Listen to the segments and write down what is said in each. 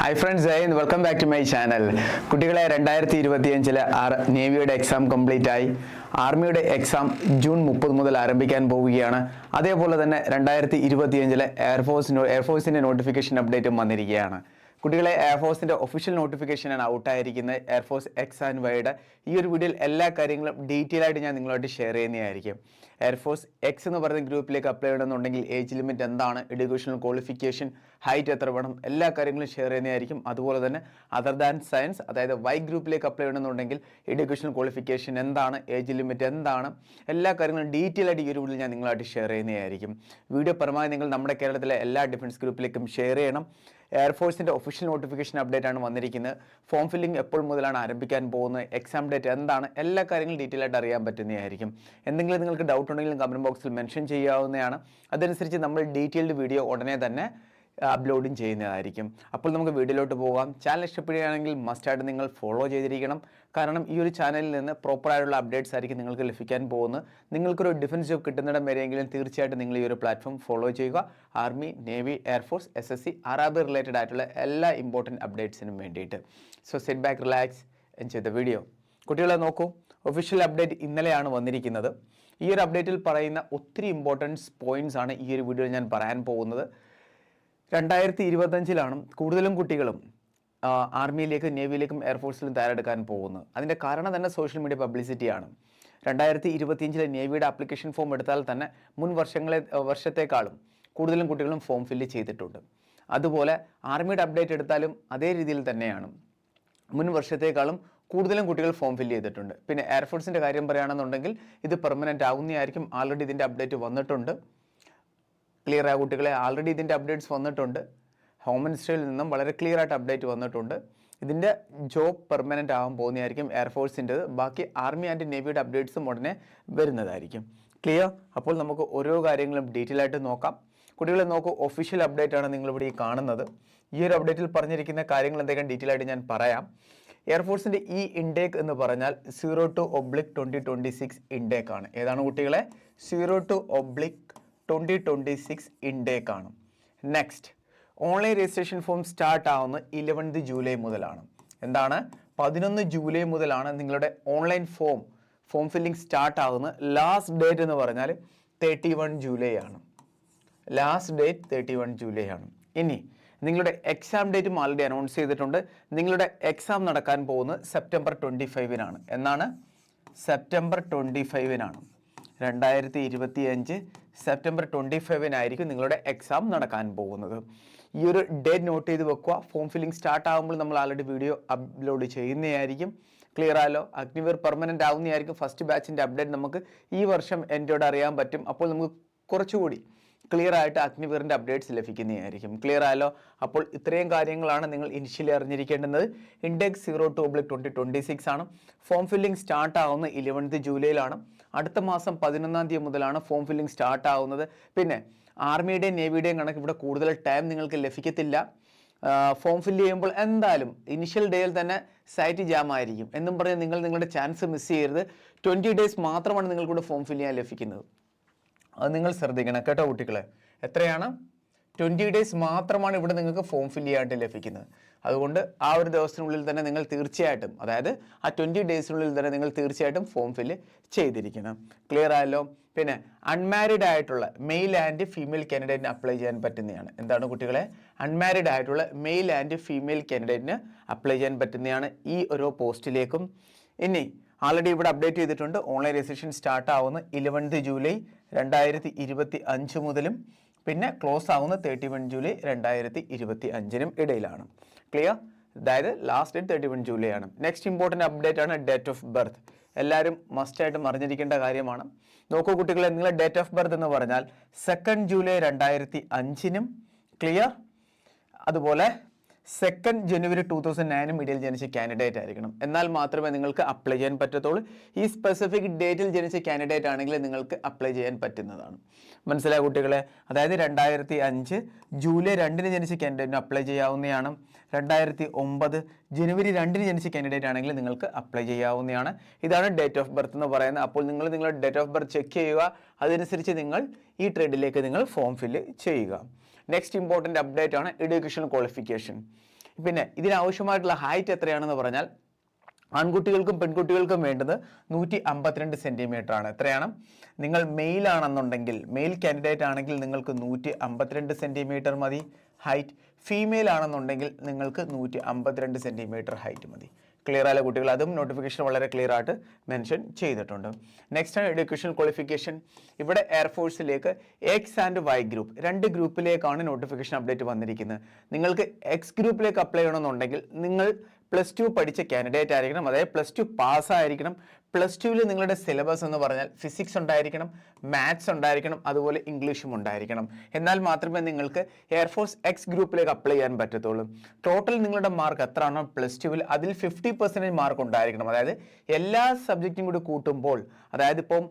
Hi friends Jai welcome back to my channel കുട്ടികളെ രണ്ടായിരത്തി ഇരുപത്തിയഞ്ചിൽ ആർ നേവിയുടെ എക്സാം കംപ്ലീറ്റ് ആയി. ആർമിയുടെ എക്സാം ജൂൺ മുപ്പത് മുതൽ ആരംഭിക്കാൻ പോവുകയാണ്. അതേപോലെ തന്നെ രണ്ടായിരത്തി ഇരുപത്തിയഞ്ചിലെ എയർഫോഴ്സിന്റെ എയർഫോഴ്സിന്റെ നോട്ടിഫിക്കേഷൻ അപ്ഡേറ്റും വന്നിരിക്കുകയാണ്. കുട്ടികളെ എയർഫോഴ്സിന്റെ ഒഫീഷ്യൽ നോട്ടിഫിക്കേഷനാണ് ഔട്ടായിരിക്കുന്നത്. എയർഫോഴ്സ് എക്സ് ആൻഡ് വൈയുടെ ഈ ഒരു വീഡിയോയിൽ എല്ലാ കാര്യങ്ങളും ഡീറ്റെയിൽ ആയിട്ട് ഞാൻ നിങ്ങളുമായിട്ട് ഷെയർ ചെയ്യുന്നതായിരിക്കും. എയർഫോഴ്സ് എക്സ് എന്ന് പറയുന്ന ഗ്രൂപ്പിലേക്ക് അപ്ലൈ ചെയ്യണമെന്നുണ്ടെങ്കിൽ ഏജ് ലിമിറ്റ് എന്താണ് എഡ്യൂക്കേഷണൽ ക്വാളിഫിക്കേഷൻ ഹൈറ്റ് എത്ര വേണം എല്ലാ കാര്യങ്ങളും ഷെയർ ചെയ്യുന്നതായിരിക്കും. അതുപോലെ തന്നെ അതർ ദാൻ സയൻസ് അതായത് വൈ ഗ്രൂപ്പിലേക്ക് അപ്ലൈ ചെയ്യണമെന്നുണ്ടെങ്കിൽ എഡ്യൂക്കേഷണൽ ക്വാളിഫിക്കേഷൻ എന്താണ് ഏജ് ലിമിറ്റ് എന്താണ് എല്ലാ കാര്യങ്ങളും ഡീറ്റെയിൽ ആയിട്ട് ഈ ഒരു വീഡിയോയിൽ ഞാൻ നിങ്ങളായിട്ട് ഷെയർ ചെയ്യുന്നതായിരിക്കും. വീഡിയോ പരമാവധി നിങ്ങൾ നമ്മുടെ കേരളത്തിലെ എല്ലാ ഡിഫൻസ് ഗ്രൂപ്പിലേക്കും ഷെയർ ചെയ്യണം. എയർഫോഴ്സിന്റെ ഒഫീഷ്യൽ നോട്ടിഫിക്കേഷൻ അപ്ഡേറ്റ് ആണ് വന്നിരിക്കുന്നത്. ഫോം ഫില്ലിംഗ് എപ്പോൾ മുതലാണ് ആരംഭിക്കാൻ പോകുന്നത്? എക്സാം ഡേറ്റ് എന്താണ്? എല്ലാ കാര്യങ്ങളും ഡീറ്റെയിൽ ആയിട്ട് അറിയാൻ പറ്റുന്നതായിരിക്കും. എന്തെങ്കിലും നിങ്ങൾക്ക് ഡൗട്ട് ഉണ്ടെങ്കിലും കമന്റ് ബോക്സിൽ മെൻഷൻ ചെയ്യാവുന്നതാണ്. അതനുസരിച്ച് നമ്മൾ ഡീറ്റെയിൽഡ് വീഡിയോ ഉടനെ തന്നെ അപ്ലോഡും ചെയ്യുന്നതായിരിക്കും. അപ്പോൾ നമുക്ക് വീഡിയോയിലോട്ട് പോകാം. ചാനൽ ഇഷ്ടപ്പെടുകയാണെങ്കിൽ മസ്റ്റായിട്ട് നിങ്ങൾ ഫോളോ ചെയ്തിരിക്കണം. കാരണം ഈ ഒരു ചാനലിൽ നിന്ന് പ്രോപ്പറായിട്ടുള്ള അപ്ഡേറ്റ്സ് ആയിരിക്കും നിങ്ങൾക്ക് ലഭിക്കാൻ പോകുന്നത്. നിങ്ങൾക്കൊരു ഡിഫൻസ് ജോബ് കിട്ടുന്നിടം വരെയെങ്കിലും തീർച്ചയായിട്ടും നിങ്ങൾ ഈ ഒരു പ്ലാറ്റ്ഫോം ഫോളോ ചെയ്യുക. Army navy air force S S C R related ആയിട്ടുള്ള എല്ലാ ഇമ്പോർട്ടന്റ് അപ്ഡേറ്റ്സിനും വേണ്ടിയിട്ട്. So set back relax enjoy the video കുട്ടികളെ നോക്കൂ. ഒഫീഷ്യൽ അപ്ഡേറ്റ് ഇന്നലെയാണ് വന്നിരിക്കുന്നത്. ഈ ഒരു അപ്ഡേറ്റിൽ പറയുന്ന ഒത്തിരി ഇമ്പോർട്ടൻസ് പോയിന്റ്സ് ആണ് ഈ ഒരു വീഡിയോയിൽ ഞാൻ പറയാൻ പോകുന്നത്. രണ്ടായിരത്തി ഇരുപത്തഞ്ചിലാണ് കൂടുതലും കുട്ടികളും ആർമിയിലേക്കും നേവിയിലേക്കും എയർഫോഴ്സിലും തയ്യാറെടുക്കാൻ പോകുന്നത്. അതിന്റെ കാരണം തന്നെ സോഷ്യൽ മീഡിയ പബ്ലിസിറ്റിയാണ് രണ്ടായിരത്തി ഇരുപത്തിയഞ്ചിലെ നേവിയുടെ ആപ്ലിക്കേഷൻ ഫോം എടുത്താൽ തന്നെ മുൻ വർഷങ്ങളെ വർഷത്തേക്കാളും കൂടുതലും കുട്ടികളും ഫോം ഫില്ല് ചെയ്തിട്ടുണ്ട്. അതുപോലെ ആർമിയുടെ അപ്ഡേറ്റ് എടുത്താലും അതേ രീതിയിൽ തന്നെയാണ്. മുൻ വർഷത്തേക്കാളും കൂടുതലും കുട്ടികൾ ഫോം ഫില്ല് ചെയ്തിട്ടുണ്ട്. പിന്നെ എയർഫോഴ്സിന്റെ കാര്യം പറയുകയാണെന്നുണ്ടെങ്കിൽ ഇത് പെർമനന്റ് ആവുന്നതായിരിക്കും. ആൾറെഡി ഇതിന്റെ അപ്ഡേറ്റ് വന്നിട്ടുണ്ട്. ക്ലിയർ ആ കുട്ടികളെ. ആൾറെഡി ഇതിന്റെ അപ്ഡേറ്റ്സ് വന്നിട്ടുണ്ട്. ഹോം മിനിസ്റ്ററിയിൽ നിന്നും വളരെ ക്ലിയർ ആയിട്ട് അപ്ഡേറ്റ് വന്നിട്ടുണ്ട്. ഇതിന്റെ ജോബ് പെർമനന്റ് ആകാൻ പോകുന്നതായിരിക്കും എയർഫോഴ്സിന്റെത് ബാക്കി ആർമി ആൻഡ് നേവിയുടെ അപ്ഡേറ്റ്സും ഉടനെ വരുന്നതായിരിക്കും. ക്ലിയർ അപ്പോൾ നമുക്ക് ഓരോ കാര്യങ്ങളും ഡീറ്റെയിൽ ആയിട്ട് നോക്കാം. കുട്ടികളെ നോക്കൂ ഒഫീഷ്യൽ അപ്ഡേറ്റ് ആണ് നിങ്ങളിവിടെ ഈ കാണുന്നത്. ഈ ഒരു അപ്ഡേറ്റിൽ പറഞ്ഞിരിക്കുന്ന കാര്യങ്ങൾ എന്തൊക്കെ ഡീറ്റെയിൽ ആയിട്ട് ഞാൻ പറയാം. എയർഫോഴ്സിന്റെ ഈ ഇൻടേക്ക് എന്ന് പറഞ്ഞാൽ zero two oblique twenty twenty six intake ആണ്. ഏതാണ് കുട്ടികളെ? Zero two oblique twenty twenty six ഇൻഡേ കാണും. Next online registration form start ആവുന്ന ഇലവൻത് ജൂലൈ മുതലാണ്. എന്താണ്? പതിനൊന്ന് ജൂലൈ മുതലാണ് നിങ്ങളുടെ online form form filling start ആകുന്ന ലാസ്റ്റ് ഡേറ്റ് എന്ന് പറഞ്ഞാൽ തേർട്ടി വൺ ജൂലൈ ആണ്. Last date thirty one July ആണ്. ഇനി നിങ്ങളുടെ എക്സാം ഡേറ്റും ആൾറെഡി അനൗൺസ് ചെയ്തിട്ടുണ്ട്. നിങ്ങളുടെ എക്സാം നടക്കാൻ പോകുന്നത് സെപ്റ്റംബർ ട്വന്റി ഫൈവിനാണ് എന്നാണ്? സെപ്റ്റംബർ ട്വന്റി ഫൈവിനാണ് രണ്ടായിരത്തി ഇരുപത്തി അഞ്ച് സെപ്റ്റംബർ ട്വന്റി ഫൈവിനായിരിക്കും നിങ്ങളുടെ എക്സാം നടക്കാൻ പോകുന്നത്. ഈ ഒരു ഡേറ്റ് നോട്ട് ചെയ്ത് വെക്കുക. ഫോം ഫില്ലിംഗ് സ്റ്റാർട്ട് ആകുമ്പോൾ നമ്മൾ ആൾറെഡി വീഡിയോ അപ്ലോഡ് ചെയ്യുന്നതായിരിക്കും. ക്ലിയർ ആയല്ലോ? അഗ്നിവീർ പെർമനന്റ് ആവുന്നതായിരിക്കും. ഫസ്റ്റ് ബാച്ചിന്റെ അപ്ഡേറ്റ് നമുക്ക് ഈ വർഷം എന്റെ അറിയാൻ പറ്റും. അപ്പോൾ നമുക്ക് കുറച്ചുകൂടി ക്ലിയർ ആയിട്ട് അഗ്നിവീറിന്റെ അപ്ഡേറ്റ്സ് ലഭിക്കുന്നതായിരിക്കും. ക്ലിയർ ആയാലോ അപ്പോൾ ഇത്രയും കാര്യങ്ങളാണ് നിങ്ങൾ ഇനിഷ്യലി അറിഞ്ഞിരിക്കേണ്ടത്. Index zero two oblique twenty twenty six ആണ്. ഫോം ഫില്ലിംഗ് സ്റ്റാർട്ട് ആവുന്ന ഇലവൻത്ത് ജൂലൈയിലാണ്. അടുത്ത മാസം പതിനൊന്നാം തീയതി മുതലാണ് ഫോം ഫില്ലിംഗ് സ്റ്റാർട്ട് ആവുന്നത്. പിന്നെ ആർമിയുടെയും നേവിയുടെയും കണക്ക് ഇവിടെ കൂടുതൽ ടൈം നിങ്ങൾക്ക് ലഭിക്കത്തില്ല. ഫോം ഫില്ല് ചെയ്യുമ്പോൾ എന്തായാലും ഇനിഷ്യൽ ഡേയിൽ തന്നെ സൈറ്റ് ജാം ആയിരിക്കും. എന്നും പറഞ്ഞ് നിങ്ങൾ നിങ്ങളുടെ ചാൻസ് മിസ് ചെയ്യരുത്. ട്വന്റി ഡേയ്സ് മാത്രമാണ് നിങ്ങൾക്കൂടെ ഫോം ഫില്ല് ചെയ്യാൻ ലഭിക്കുന്നത്. അത് നിങ്ങൾ ശ്രദ്ധിക്കണം കേട്ടോ കുട്ടികളെ. എത്രയാണ്? ട്വന്റി ഡേയ്സ് മാത്രമാണ് ഇവിടെ നിങ്ങൾക്ക് ഫോം ഫില്ല് ചെയ്യാനായിട്ട് ലഭിക്കുന്നത്. അതുകൊണ്ട് ആ ഒരു ദിവസത്തിനുള്ളിൽ തന്നെ നിങ്ങൾ തീർച്ചയായിട്ടും അതായത് ആ ട്വന്റി ഡേയ്സിനുള്ളിൽ തന്നെ നിങ്ങൾ തീർച്ചയായിട്ടും ഫോം ഫില്ല് ചെയ്തിരിക്കണം. ക്ലിയർ ആയല്ലോ? പിന്നെ അൺമാരിഡ് ആയിട്ടുള്ള മെയിൽ ആൻഡ് ഫീമെയിൽ കാൻഡിഡേറ്റിന് അപ്ലൈ ചെയ്യാൻ പറ്റുന്നതാണ്. എന്താണ് കുട്ടികളെ? അൺമാരിഡ് ആയിട്ടുള്ള മെയിൽ ആൻഡ് ഫീമെയിൽ കാൻഡിഡേറ്റിന് അപ്ലൈ ചെയ്യാൻ പറ്റുന്നതാണ് ഈ ഓരോ പോസ്റ്റിലേക്കും ഇനി ആൾറെഡി ഇവിടെ അപ്ഡേറ്റ് ചെയ്തിട്ടുണ്ട്. ഓൺലൈൻ രജിസ്ട്രേഷൻ സ്റ്റാർട്ട് ആവുന്ന ഇലവൻത് ജൂലൈ രണ്ടായിരത്തി ഇരുപത്തി അഞ്ച് മുതലും. പിന്നെ ക്ലോസ് ആവുന്ന തേർട്ടി വൺ ജൂലൈ രണ്ടായിരത്തി ഇരുപത്തി അഞ്ചിനും ഇടയിലാണ്. ക്ലിയർ അതായത് last date thirty one July ആണ്. നെക്സ്റ്റ് ഇമ്പോർട്ടന്റ് അപ്ഡേറ്റ് ആണ് ഡേറ്റ് ഓഫ് ബർത്ത് എല്ലാവരും മസ്റ്റായിട്ടും അറിഞ്ഞിരിക്കേണ്ട കാര്യമാണ്. നോക്കൂ കുട്ടികളെ നിങ്ങളെ ഡേറ്റ് ഓഫ് ബർത്ത് എന്ന് പറഞ്ഞാൽ സെക്കൻഡ് ജൂലൈ രണ്ടായിരത്തി അഞ്ചിനും ക്ലിയർ അതുപോലെ സെക്കൻഡ് ജനുവരി ടൂ തൗസൻഡ് നയനും ഇടയിൽ ജനിച്ച കാൻഡിഡേറ്റ് ആയിരിക്കണം. എന്നാൽ മാത്രമേ നിങ്ങൾക്ക് അപ്ലൈ ചെയ്യാൻ പറ്റത്തുള്ളൂ. ഈ സ്പെസിഫിക് ഡേറ്റിൽ ജനിച്ച കാൻഡിഡേറ്റ് ആണെങ്കിൽ നിങ്ങൾക്ക് അപ്ലൈ ചെയ്യാൻ പറ്റുന്നതാണ്. മനസ്സിലായ കുട്ടികളെ? അതായത് രണ്ടായിരത്തി അഞ്ച് ജൂലൈ രണ്ടിന് ജനിച്ച കാൻഡിഡേറ്റിന് അപ്ലൈ ചെയ്യാവുന്നതാണ്. രണ്ടായിരത്തി ഒമ്പത് ജനുവരി രണ്ടിന് ജനിച്ച കാൻഡിഡേറ്റ് ആണെങ്കിൽ നിങ്ങൾക്ക് അപ്ലൈ ചെയ്യാവുന്നതാണ്. ഇതാണ് ഡേറ്റ് ഓഫ് ബർത്ത് എന്ന് പറയുന്നത്. അപ്പോൾ നിങ്ങൾ നിങ്ങളുടെ ഡേറ്റ് ഓഫ് ബർത്ത് ചെക്ക് ചെയ്യുക. അതനുസരിച്ച് നിങ്ങൾ ഈ ട്രേഡിലേക്ക് നിങ്ങൾ ഫോം ഫില്ല് ചെയ്യുക. നെക്സ്റ്റ് ഇമ്പോർട്ടന്റ് അപ്ഡേറ്റ് ആണ് എഡ്യൂക്കേഷൻ ക്വാളിഫിക്കേഷൻ പിന്നെ ഇതിനാവശ്യമായിട്ടുള്ള ഹൈറ്റ് എത്രയാണെന്ന് പറഞ്ഞാൽ ആൺകുട്ടികൾക്കും പെൺകുട്ടികൾക്കും വേണ്ടത് നൂറ്റി അമ്പത്തിരണ്ട് സെന്റിമീറ്റർ ആണ്. എത്രയാണ്? നിങ്ങൾ മെയിൽ ആണെന്നുണ്ടെങ്കിൽ മെയിൽ കാൻഡിഡേറ്റ് ആണെങ്കിൽ നിങ്ങൾക്ക് നൂറ്റി അമ്പത്തിരണ്ട് സെന്റിമീറ്റർ മതി. ഹൈറ്റ് ഫീമെയിൽ ആണെന്നുണ്ടെങ്കിൽ നിങ്ങൾക്ക് നൂറ്റി അമ്പത്തിരണ്ട് സെന്റിമീറ്റർ ഹൈറ്റ് മതി. ക്ലിയർ ആയ കുട്ടികൾ അതും നോട്ടിഫിക്കേഷൻ വളരെ ക്ലിയർ ആയിട്ട് മെൻഷൻ ചെയ്തിട്ടുണ്ട്. നെക്സ്റ്റ് ആണ് എഡ്യൂക്കേഷൻ ക്വാളിഫിക്കേഷൻ ഇവിടെ എയർഫോഴ്സിലേക്ക് എക്സ് ആൻഡ് വൈ ഗ്രൂപ്പ് രണ്ട് ഗ്രൂപ്പിലേക്കാണ് നോട്ടിഫിക്കേഷൻ അപ്ഡേറ്റ് വന്നിരിക്കുന്നത്. നിങ്ങൾക്ക് എക്സ് ഗ്രൂപ്പിലേക്ക് അപ്ലൈ ചെയ്യണമെന്നുണ്ടെങ്കിൽ നിങ്ങൾ പ്ലസ് ടു പഠിച്ച കാൻഡിഡേറ്റ് ആയിരിക്കണം. അതായത് പ്ലസ് ടു പാസ്സായിരിക്കണം പ്ലസ് ടുവിൽ നിങ്ങളുടെ സിലബസ് എന്ന് പറഞ്ഞാൽ ഫിസിക്സ് ഉണ്ടായിരിക്കണം മാത്സ് ഉണ്ടായിരിക്കണം അതുപോലെ ഇംഗ്ലീഷും ഉണ്ടായിരിക്കണം. എന്നാൽ മാത്രമേ നിങ്ങൾക്ക് എയർഫോഴ്സ് എക്സ് ഗ്രൂപ്പിലേക്ക് അപ്ലൈ ചെയ്യാൻ പറ്റത്തുള്ളൂ. ടോട്ടൽ നിങ്ങളുടെ മാർക്ക് എത്ര ആണോ പ്ലസ് ടുവിൽ അതിൽ ഫിഫ്റ്റി പെർസെന്റേജ് മാർക്ക് ഉണ്ടായിരിക്കണം. അതായത് എല്ലാ സബ്ജക്റ്റും കൂടി കൂട്ടുമ്പോൾ അതായത് ഇപ്പം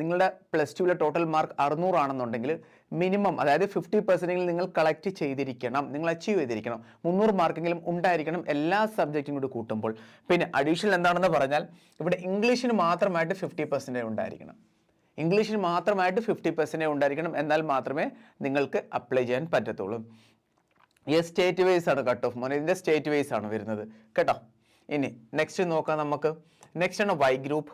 നിങ്ങളുടെ പ്ലസ് ടുവിലെ ടോട്ടൽ മാർക്ക് അറുന്നൂറാണെന്നുണ്ടെങ്കിൽ മിനിമം അതായത് ഫിഫ്റ്റി പെർസെന്റെങ്കിലും നിങ്ങൾ കളക്ട് ചെയ്തിരിക്കണം. നിങ്ങൾ അച്ചീവ് ചെയ്തിരിക്കണം. മുന്നൂറ് മാർക്കെങ്കിലും ഉണ്ടായിരിക്കണം എല്ലാ സബ്ജക്റ്റും കൂടി കൂട്ടുമ്പോൾ. പിന്നെ അഡീഷണൽ എന്താണെന്ന് പറഞ്ഞാൽ ഇവിടെ ഇംഗ്ലീഷിന് മാത്രമായിട്ട് ഫിഫ്റ്റി പെർസെന്റേജ് ഉണ്ടായിരിക്കണം. ഇംഗ്ലീഷിന് മാത്രമായിട്ട് ഫിഫ്റ്റി പെർസെന്റേജ് ഉണ്ടായിരിക്കണം എന്നാൽ മാത്രമേ നിങ്ങൾക്ക് അപ്ലൈ ചെയ്യാൻ പറ്റത്തുള്ളൂ. ഈ സ്റ്റേറ്റ് വൈസ് ആണ് കട്ട് ഓഫ് മോനെ ഇതിന്റെ സ്റ്റേറ്റ് വൈസ് ആണ് വരുന്നത്. കേട്ടോ? ഇനി നെക്സ്റ്റ് നോക്കാം നമുക്ക്. നെക്സ്റ്റ് ആണ് വൈ ഗ്രൂപ്പ്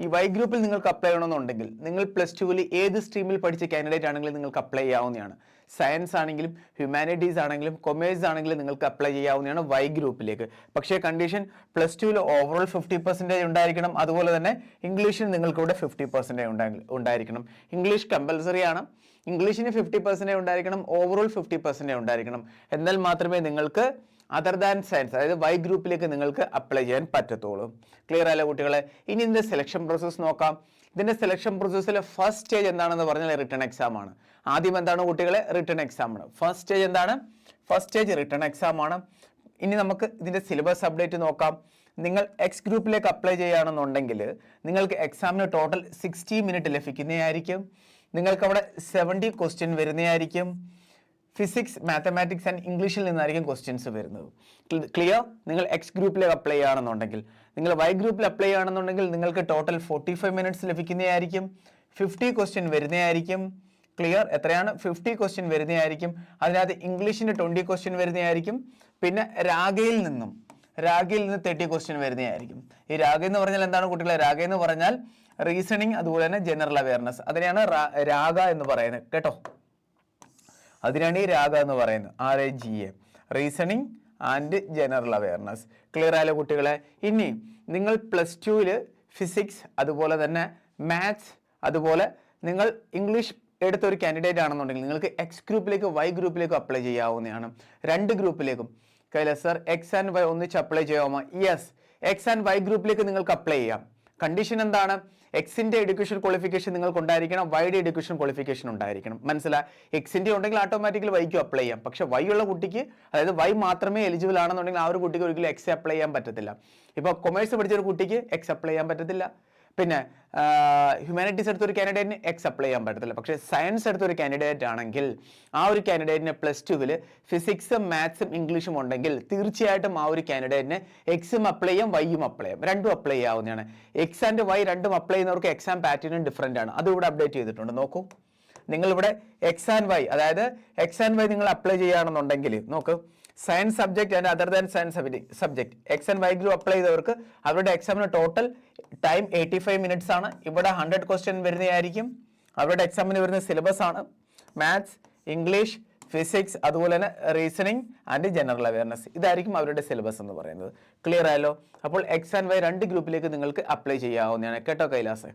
ഈ വൈ ഗ്രൂപ്പിൽ നിങ്ങൾക്ക് അപ്ലൈ ചെയ്യണമെന്നുണ്ടെങ്കിൽ നിങ്ങൾ പ്ലസ് ടുവിൽ ഏത് സ്ട്രീമിൽ പഠിച്ച കാൻഡിഡേറ്റ് ആണെങ്കിലും നിങ്ങൾക്ക് അപ്ലൈ ചെയ്യാവുന്നതാണ്. സയൻസ് ആണെങ്കിലും ഹ്യൂമാനിറ്റീസ് ആണെങ്കിലും കൊമേഴ്സ് ആണെങ്കിലും നിങ്ങൾക്ക് അപ്ലൈ ചെയ്യാവുന്നതാണ് വൈ ഗ്രൂപ്പിലേക്ക് പക്ഷേ കണ്ടീഷൻ പ്ലസ് ടുവിൽ ഓവറോൾ ഫിഫ്റ്റി പെർസെന്റേജ് ഉണ്ടായിരിക്കണം. അതുപോലെ തന്നെ ഇംഗ്ലീഷിൽ നിങ്ങൾക്കിവിടെ ഫിഫ്റ്റി പെർസെന്റേജ് ഉണ്ടായിരിക്കണം. ഇംഗ്ലീഷ് കമ്പൽസറി ആണ്. ഇംഗ്ലീഷിന് ഫിഫ്റ്റി പെർസെന്റേജ് ഉണ്ടായിരിക്കണം. ഓവറോൾ ഫിഫ്റ്റി പെർസെന്റേജ് ഉണ്ടായിരിക്കണം. എന്നാൽ മാത്രമേ നിങ്ങൾക്ക് അതർ ദാൻ സയൻസ് അതായത് വൈ ഗ്രൂപ്പിലേക്ക് നിങ്ങൾക്ക് അപ്ലൈ ചെയ്യാൻ പറ്റത്തുള്ളൂ. ക്ലിയർ അല്ലേ കുട്ടികളെ? ഇനി ഇതിന്റെ സെലക്ഷൻ പ്രോസസ്സ് നോക്കാം. ഇതിന്റെ സെലക്ഷൻ പ്രോസസ്സിലെ ഫസ്റ്റ് സ്റ്റേജ് എന്താണെന്ന് പറഞ്ഞാൽ റിട്ടേൺ എക്സാം ആണ്. ആദ്യം എന്താണ് കുട്ടികളെ? റിട്ടേൺ എക്സാം ആണ്. ഫസ്റ്റ് സ്റ്റേജ് എന്താണ്? ഫസ്റ്റ് സ്റ്റേജ് റിട്ടേൺ എക്സാം ആണ്. ഇനി നമുക്ക് ഇതിന്റെ സിലബസ് അപ്ഡേറ്റ് നോക്കാം. നിങ്ങൾ എക്സ് ഗ്രൂപ്പിലേക്ക് അപ്ലൈ ചെയ്യുകയാണെന്നുണ്ടെങ്കിൽ നിങ്ങൾക്ക് എക്സാമിന് ടോട്ടൽ സിക്സ്റ്റി മിനിറ്റ് ലഭിക്കുന്നതായിരിക്കും. നിങ്ങൾക്ക് അവിടെ സെവന്റി ക്വസ്റ്റ്യൻ വരുന്നതായിരിക്കും. ഫിസിക്സ് മാത്തമാറ്റിക്സ് ആൻഡ് ഇംഗ്ലീഷിൽ നിന്നായിരിക്കും ക്വസ്റ്റ്യൻസ് വരുന്നത്. ക്ലിയർ നിങ്ങൾ എക്സ് ഗ്രൂപ്പിൽ അപ്ലൈ ചെയ്യുകയാണെന്നുണ്ടെങ്കിൽ നിങ്ങൾ വൈ ഗ്രൂപ്പിൽ അപ്ലൈ ചെയ്യുകയാണെന്നുണ്ടെങ്കിൽ നിങ്ങൾക്ക് ടോട്ടൽ ഫോർട്ടി ഫൈവ് മിനിറ്റ്സ് ലഭിക്കുന്നതായിരിക്കും. ഫിഫ്റ്റി ക്വസ്റ്റ്യൻ വരുന്നതായിരിക്കും. ക്ലിയർ എത്രയാണ്? ഫിഫ്റ്റി ക്വസ്റ്റ്യൻ വരുന്നതായിരിക്കും. അതിനകത്ത് ഇംഗ്ലീഷിന്റെ ട്വന്റി ക്വസ്റ്റ്യൻ വരുന്നതായിരിക്കും. പിന്നെ രാഗയിൽ നിന്നും രാഗയിൽ നിന്ന് തേർട്ടി ക്വസ്റ്റ്യൻ വരുന്നതായിരിക്കും. ഈ രാഗ എന്ന് പറഞ്ഞാൽ എന്താണ് കുട്ടികളെ? രാഗ എന്ന് പറഞ്ഞാൽ റീസണിങ് അതുപോലെ തന്നെ ജനറൽ അവയർനെസ് അതിനെയാണ് രാഗ എന്ന് പറയുന്നത്. കേട്ടോ? അതിനാണ് ഈ രാഗ എന്ന് പറയുന്നത് R A G A reasoning and general awareness clear ആയാലോ കുട്ടികളെ? ഇനി നിങ്ങൾ പ്ലസ് ടുവിൽ ഫിസിക്സ് അതുപോലെ തന്നെ മാത്സ് അതുപോലെ നിങ്ങൾ ഇംഗ്ലീഷ് എടുത്ത ഒരു കാൻഡിഡേറ്റ് ആണെന്നുണ്ടെങ്കിൽ നിങ്ങൾക്ക് എക്സ് ഗ്രൂപ്പിലേക്ക് വൈ ഗ്രൂപ്പിലേക്കും അപ്ലൈ ചെയ്യാവുന്നതാണ്. രണ്ട് ഗ്രൂപ്പിലേക്കും കൈല സർ എക്സ് ആൻഡ് വൈ ഒന്നിച്ച് അപ്ലൈ ചെയ്യാമോ? യെസ് എക്സ് ആൻഡ് വൈ ഗ്രൂപ്പിലേക്ക് നിങ്ങൾക്ക് അപ്ലൈ ചെയ്യാം. കണ്ടീഷൻ എന്താണ്? എക്സിന്റെ എഡ്യൂക്കേഷൻ ക്വാളിഫിക്കേഷൻ നിങ്ങൾക്ക് ഉണ്ടായിരിക്കണം വൈഡ് എഡ്യൂക്കേഷൻ ക്വാളിഫിക്കേഷൻ ഉണ്ടായിരിക്കണം. മനസ്സിലായി എക്സിന്റെ ഉണ്ടെങ്കിൽ ഓട്ടോമാറ്റിക്കലി വൈക്കും അപ്ലൈ ചെയ്യാം. പക്ഷേ വൈ ഉള്ള കുട്ടിക്ക് അതായത് വൈ മാത്രമേ എലിജിബിൾ ആണെന്നുണ്ടെങ്കിൽ ആ ഒരു കുട്ടിക്ക് ഒരിക്കലും എക്സ് അപ്ലൈ ചെയ്യാൻ പറ്റത്തില്ല. ഇപ്പോൾ കൊമേഴ്സ് പഠിച്ച ഒരു കുട്ടിക്ക് എക്സ് അപ്ലൈ ചെയ്യാൻ പറ്റത്തില്ല. പിന്നെ ഹ്യൂമാനിറ്റീസ് എടുത്തൊരു കാൻഡിഡേറ്റിന് എക്സ് അപ്ലൈ ചെയ്യാൻ പറ്റത്തില്ല. പക്ഷേ സയൻസ് എടുത്തൊരു കാൻഡിഡേറ്റ് ആണെങ്കിൽ ആ ഒരു കാൻഡിഡേറ്റിന് പ്ലസ് ടുവിൽ ഫിസിക്സും മാത്സും ഇംഗ്ലീഷും ഉണ്ടെങ്കിൽ തീർച്ചയായിട്ടും ആ ഒരു കാൻഡിഡേറ്റിന് എക്സും അപ്ലൈ ചെയ്യാം വൈയും അപ്ലൈ ചെയ്യാം. രണ്ടും അപ്ലൈ ചെയ്യാവുന്നതാണ്. എക്സ് ആൻഡ് വൈ രണ്ടും അപ്ലൈ ചെയ്യുന്നവർക്ക് എക്സാം പാറ്റേണും ഡിഫറെന്റ് ആണ്. അത് ഇവിടെ അപ്ഡേറ്റ് ചെയ്തിട്ടുണ്ട്. നോക്കൂ. നിങ്ങളിവിടെ എക്സ് ആൻഡ് വൈ അതായത് എക്സ് ആൻഡ് വൈ നിങ്ങൾ അപ്ലൈ ചെയ്യുകയാണെന്നുണ്ടെങ്കിൽ നോക്ക്. Science subject and other than science subject X and Y group apply ചെയ്തവർക്ക് അവരുടെ എക്സാമിന് total time eighty five minutes ആണ്. ഇവിടെ ഹൺഡ്രഡ് ക്വസ്റ്റ്യൻ വരുന്നതായിരിക്കും. അവരുടെ എക്സാമിന് വരുന്ന സിലബസ് ആണ്. മാത്സ് ഇംഗ്ലീഷ് ഫിസിക്സ് അതുപോലെ തന്നെ റീസണിങ് ആൻഡ് ജനറൽ അവയർനെസ് ഇതായിരിക്കും അവരുടെ സിലബസ് എന്ന് പറയുന്നത്. ക്ലിയർ ആയല്ലോ? അപ്പോൾ എക്സ് ആൻഡ് വൈ രണ്ട് ഗ്രൂപ്പിലേക്ക് നിങ്ങൾക്ക് അപ്ലൈ ചെയ്യാവുന്നതാണ്. കേട്ടോ കൈലാസ്?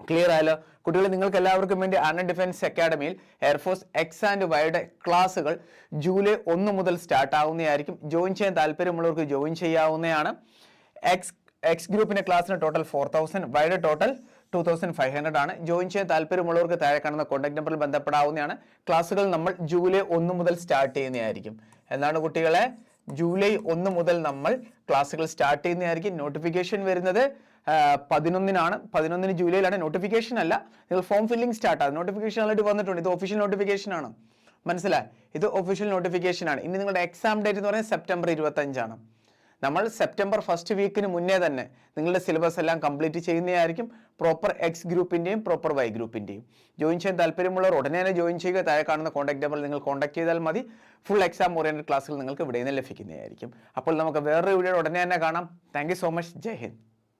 ക്ലിയർ ആയല്ലോ? കുട്ടികൾ നിങ്ങൾക്ക് എല്ലാവർക്കും വേണ്ടി ആർമി ഡിഫൻസ് അക്കാഡമിയിൽ എയർഫോഴ്സ് എക്സ് ആൻഡ് വൈയുടെ ക്ലാസ്സുകൾ ജൂലൈ ഒന്ന് മുതൽ സ്റ്റാർട്ട് ആവുന്നതായിരിക്കും. ജോയിൻ ചെയ്യാൻ താല്പര്യമുള്ളവർക്ക് ജോയിൻ ചെയ്യാവുന്നതാണ്. എക്സ് എക്സ് ഗ്രൂപ്പിന്റെ ക്ലാസ്സിന് ടോട്ടൽ ഫോർ തൗസൻഡ് വൈയുടെ total two thousand five hundred ആണ്. ജോയിൻ ചെയ്യാൻ താല്പര്യമുള്ളവർക്ക് താഴെ കാണുന്ന കോൺടാക്ട് നമ്പറിൽ ബന്ധപ്പെടാവുന്നതാണ്. ക്ലാസ്സുകൾ നമ്മൾ ജൂലൈ ഒന്ന് മുതൽ സ്റ്റാർട്ട് ചെയ്യുന്നതായിരിക്കും. എന്താണ് കുട്ടികളെ? ജൂലൈ ഒന്ന് മുതൽ നമ്മൾ ക്ലാസ്സുകൾ സ്റ്റാർട്ട് ചെയ്യുന്നതായിരിക്കും. നോട്ടിഫിക്കേഷൻ വരുന്നത് പതിനൊന്നിനാണ്. പതിനൊന്നിന് ജൂലൈയിലാണ്. നോട്ടിഫിക്കേഷൻ അല്ല. നിങ്ങൾ ഫോം ഫില്ലിംഗ് സ്റ്റാർട്ട് ആകും നോട്ടിഫിക്കേഷൻ ആയിട്ട് വന്നിട്ടുണ്ട്. ഇത് ഒഫീഷ്യൽ നോട്ടിഫിക്കേഷൻ ആണ്. മനസ്സിലായി? ഇത് ഒഫീഷ്യൽ നോട്ടിഫിക്കേഷൻ ആണ്. ഇനി നിങ്ങളുടെ എക്സാം ഡേറ്റ് എന്ന് പറയുന്നത് സെപ്റ്റംബർ ഇരുപത്തഞ്ചാണ്. നമ്മൾ സെപ്റ്റംബർ ഫസ്റ്റ് വീക്കിന് മുന്നേ തന്നെ നിങ്ങളുടെ സിലബസ് എല്ലാം കംപ്ലീറ്റ് ചെയ്യുന്നതായിരിക്കും. പ്രോപ്പർ എക്സ് ഗ്രൂപ്പിന്റെയും പ്രോപ്പർ വൈ ഗ്രൂപ്പിന്റെയും ജോയിൻ ചെയ്യാൻ താല്പര്യമുള്ളവർ ഉടനെ തന്നെ ജോയിൻ ചെയ്യുക. താഴെ കാണുന്ന കോൺടാക്ട് നമ്പറിൽ നിങ്ങൾ കോൺടാക്ട് ചെയ്താൽ മതി. ഫുൾ എക്സാം ഓറിയന്റഡ് ക്ലാസ്സുകൾ നിങ്ങൾക്ക് ഇവിടെ നിന്ന് ലഭിക്കുന്നതായിരിക്കും. അപ്പോൾ നമുക്ക് വേറൊരു വീഡിയോ ഉടനെ തന്നെ കാണാം. Thank so much Jai Hind.